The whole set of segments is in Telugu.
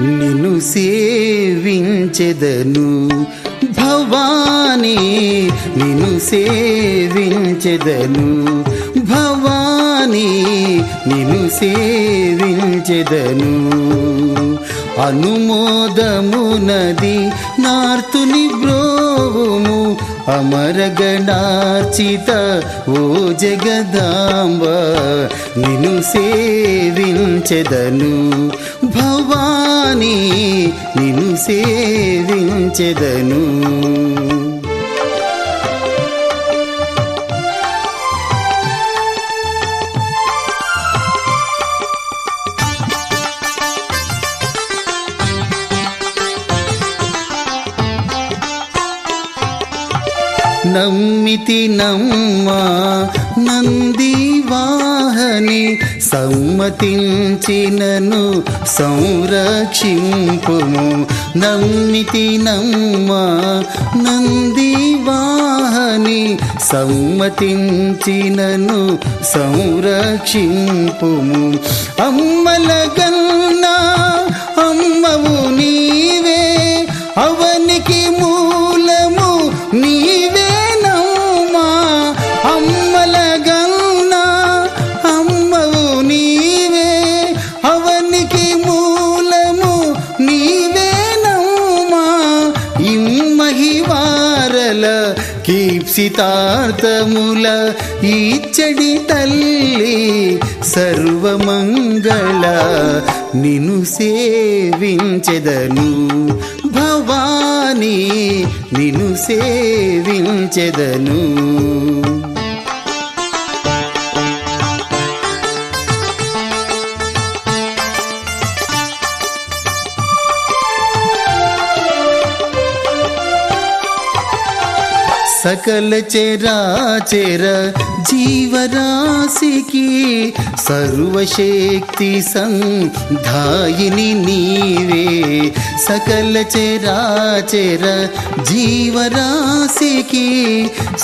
నిన్ను సేవించెదను. భవానీ నిన్ను సేవించెదను. భవానీ నిన్ను సేవించెదను. అనుమోదమునది నార్తుని బ్రోవుము అమరగణార్చిత ఓ జగదాంబ నిన్ను సేవించెదను. భవానీ నిన్ను సేవించెదను. నమ్మితి నమ్మా నంది వాహని సమ్మతించినను సంరక్షింపుము. నమ్మితి నమ్మ నందివాహని సమ్మతించినను సంరక్షింపుము. అమ్మల గన్నా కీప్సితార్థముల ఈచ్చడి తల్లి సర్వమంగళ నిను సేవించెదను. భవానీ నిను సేవించెదను. సకల చరాచర జీవరాశికి సర్వశక్తి సంధాయిని నీవే. సకల చరాచర జీవరాశికి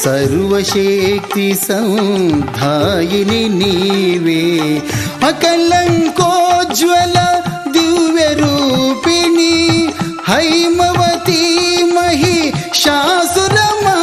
సర్వశక్తి సంధాయిని నీవే. అకలంకోజ్వల దివ్య రూపిణి హైమవతి మహి శాసురమార్దిని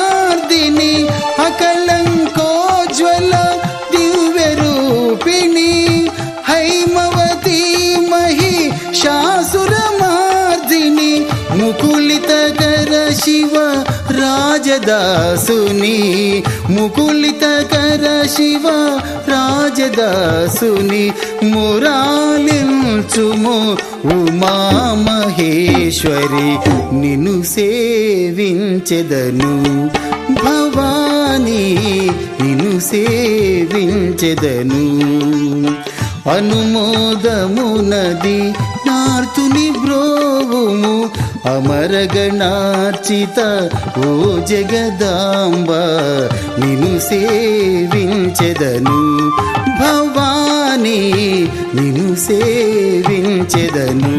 శివ రాజదాసుని ముకులిత కర శివ రాజదాసుని మురాలించుము ఉమా మహేశ్వరి నిన్ను సేవించెదను. భవానీ నిన్ను సేవించెదను. అనుమోదమునది నార్తుని బ్రో అమరగణార్చిత ఓ జగదాంబ నిను సేవించెదను. భవానీ నిను సేవించెదను.